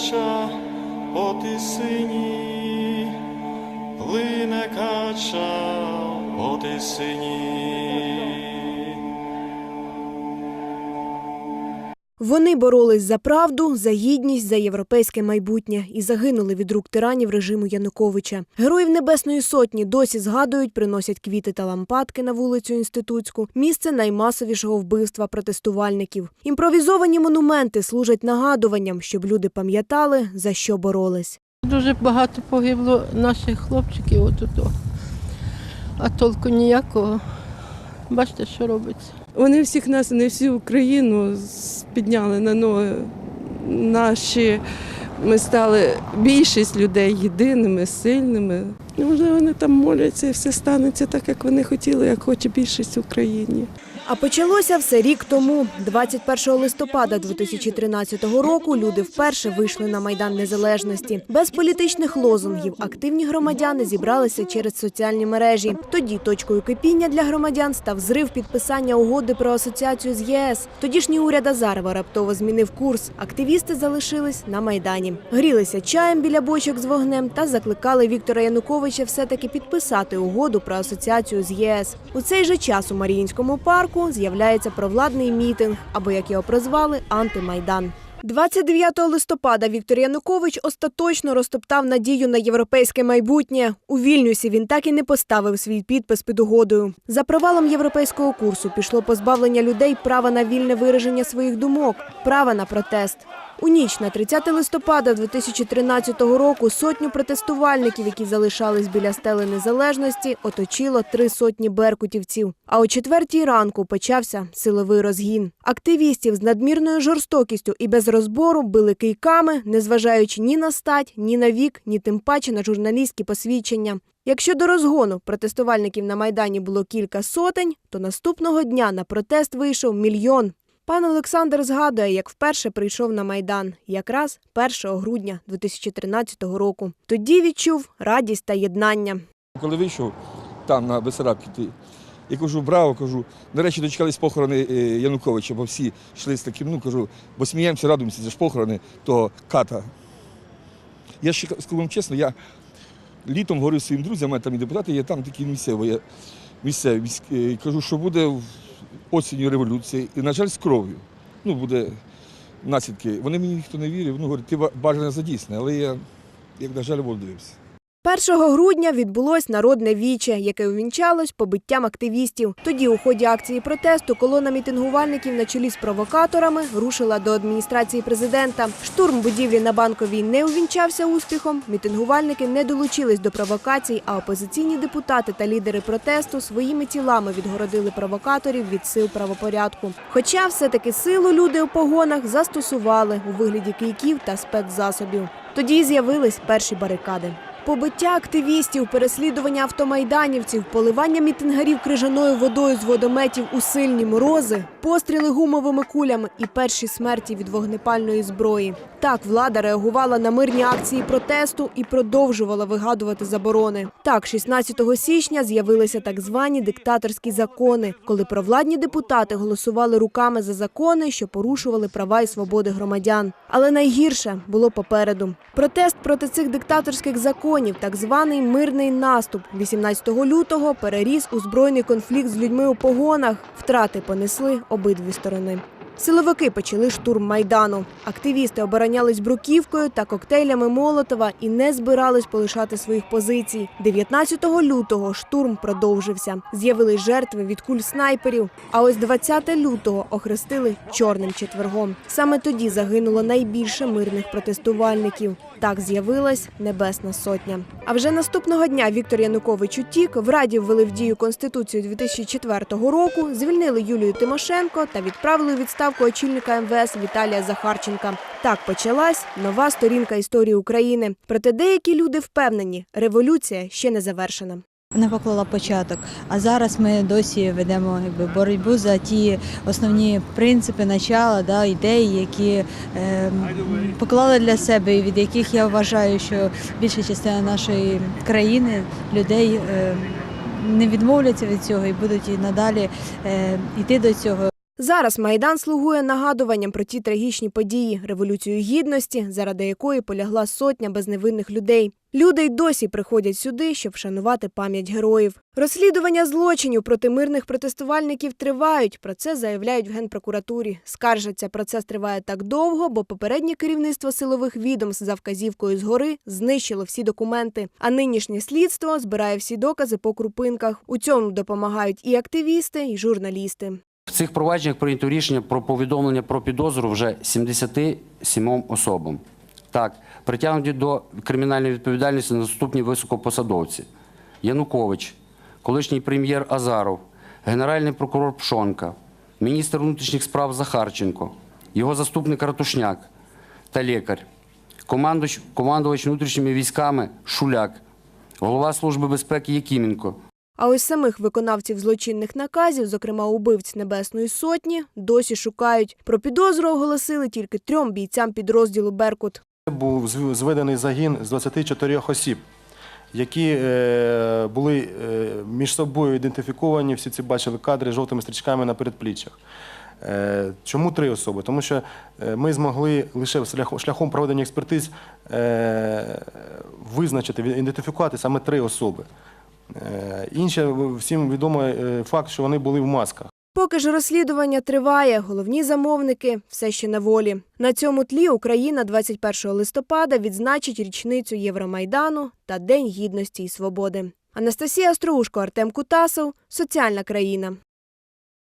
кача по тисині, плине кача по тисині. Вони боролись за правду, за гідність, за європейське майбутнє і загинули від рук тиранів режиму Януковича. Героїв Небесної Сотні досі згадують, приносять квіти та лампадки на вулицю Інститутську, місце наймасовішого вбивства протестувальників. Імпровізовані монументи служать нагадуванням, щоб люди пам'ятали, за що боролись. Дуже багато погибло наших хлопчиків отут. А толку ніякого. Бачите, що робиться. Вони всіх нас, не всю Україну підняли на ноги. Наші ми стали більшість людей єдиними, сильними. Можливо, вони там моляться і все станеться так, як вони хотіли, як хоче більшість в Україні. А почалося все рік тому. 21 листопада 2013 року люди вперше вийшли на майдан незалежності. Без політичних лозунгів активні громадяни зібралися через соціальні мережі. Тоді точкою кипіння для громадян став зрив підписання угоди про асоціацію з ЄС. Тодішній уряд Азарова раптово змінив курс. Активісти залишились на майдані, грілися чаєм біля бочок з вогнем та закликали Віктора Януковича все-таки підписати угоду про асоціацію з ЄС. У цей же час у Маріїнському парку з'являється провладний мітинг, або як його прозвали, антимайдан. 29 листопада Віктор Янукович остаточно розтоптав надію на європейське майбутнє. У Вільнюсі він так і не поставив свій підпис під угодою. За провалом європейського курсу пішло позбавлення людей права на вільне вираження своїх думок, права на протест. У ніч на 30 листопада 2013 року сотню протестувальників, які залишались біля стели незалежності, оточило три сотні беркутівців. А о четвертій ранку почався силовий розгін. Активістів з надмірною жорстокістю і без розбору били кийками, незважаючи ні на стать, ні на вік, ні тим паче на журналістські посвідчення. Якщо до розгону протестувальників на майдані було кілька сотень, то наступного дня на протест вийшов мільйон. Пан Олександр згадує, як вперше прийшов на майдан, якраз 1 грудня 2013 року. Тоді відчув радість та єднання. Коли вийшов там на Бесарабки, я кажу, браво, кажу. Речі, дочекались похорони е, Януковича, бо всі йшли з таким, ну кажу, бо сміємося, радуємося, це ж похорони того ката. Я ще скажу вам чесно, я літом говорив своїм друзям, а там і депутати є там такі місцеві. Я місцеві е, кажу, що буде осінню революції і, на жаль, з кров'ю. Ну, буде наслідки. Вони мені ніхто не вірив, ну, говорять, ти бажання задійсне, але я, як на жаль, в дивився. 1 грудня відбулось народне віче, яке увінчалось побиттям активістів. Тоді, у ході акції протесту, колона мітингувальників на чолі з провокаторами рушила до адміністрації президента. Штурм будівлі на банковій не увінчався успіхом. Мітингувальники не долучились до провокацій, а опозиційні депутати та лідери протесту своїми тілами відгородили провокаторів від сил правопорядку. Хоча все-таки силу люди у погонах застосували у вигляді кийків та спецзасобів. Тоді з'явились перші барикади. Побиття активістів, переслідування автомайданівців, поливання мітингарів крижаною водою з водометів у сильні морози, постріли гумовими кулями і перші смерті від вогнепальної зброї. Так влада реагувала на мирні акції протесту і продовжувала вигадувати заборони. Так, 16 січня з'явилися так звані диктаторські закони, коли провладні депутати голосували руками за закони, що порушували права і свободи громадян. Але найгірше було попереду. Протест проти цих диктаторських законів, так званий мирний наступ, 18 лютого переріс у збройний конфлікт з людьми у погонах. Втрати понесли обидві сторони. Силовики почали штурм майдану. Активісти оборонялись бруківкою та коктейлями Молотова і не збирались полишати своїх позицій. 19 лютого штурм продовжився. З'явились жертви від куль снайперів. А ось 20 лютого охрестили чорним четвергом. Саме тоді загинуло найбільше мирних протестувальників. Так з'явилась Небесна Сотня. А вже наступного дня Віктор Янукович утік, в Раді ввели в дію Конституцію 2004 року, звільнили Юлію Тимошенко та відправили у відставку очільника МВС Віталія Захарченка. Так почалась нова сторінка історії України. Проте деякі люди впевнені, революція ще не завершена. Вона поклала початок. А зараз ми досі ведемо якби, боротьбу за ті основні принципи, начала, да, ідеї, які е, поклали для себе, і від яких я вважаю, що більша частина нашої країни, людей е, не відмовляться від цього і будуть і надалі е, йти до цього. Зараз майдан слугує нагадуванням про ті трагічні події, революцію гідності, заради якої полягла сотня безневинних людей. Люди й досі приходять сюди, щоб вшанувати пам'ять героїв. Розслідування злочинів проти мирних протестувальників тривають. Про це заявляють в генпрокуратурі. Скаржаться, процес триває так довго, бо попереднє керівництво силових відомств за вказівкою згори знищило всі документи. А нинішнє слідство збирає всі докази по крупинках. У цьому допомагають і активісти, і журналісти. Цих провадженнях прийнято рішення про повідомлення про підозру вже 77 особам. Так, притягнуті до кримінальної відповідальності наступні високопосадовці: Янукович, колишній прем'єр Азаров, генеральний прокурор Пшонка, міністр внутрішніх справ Захарченко, його заступник Ратушняк та лікар, командувач, командувач внутрішніми військами Шуляк, голова Служби безпеки Якименко. А ось самих виконавців злочинних наказів, зокрема убивць Небесної Сотні, досі шукають. Про підозру оголосили тільки трьом бійцям підрозділу Беркут. Був зведений загін з 24 осіб, які е, були е, між собою ідентифіковані, всі ці бачили кадри жовтими стрічками на передпліччях. Е, Чому три особи? Тому що ми змогли лише шляхом- проведення експертиз визначити, ідентифікувати саме три особи. Е, Інше всім відомий е, факт, що вони були в масках. Поки ж розслідування триває, головні замовники все ще на волі. На цьому тлі Україна 21 листопада відзначить річницю Євромайдану та День гідності і свободи. Анастасія Остроушко, Артем Кутасов, Соціальна країна.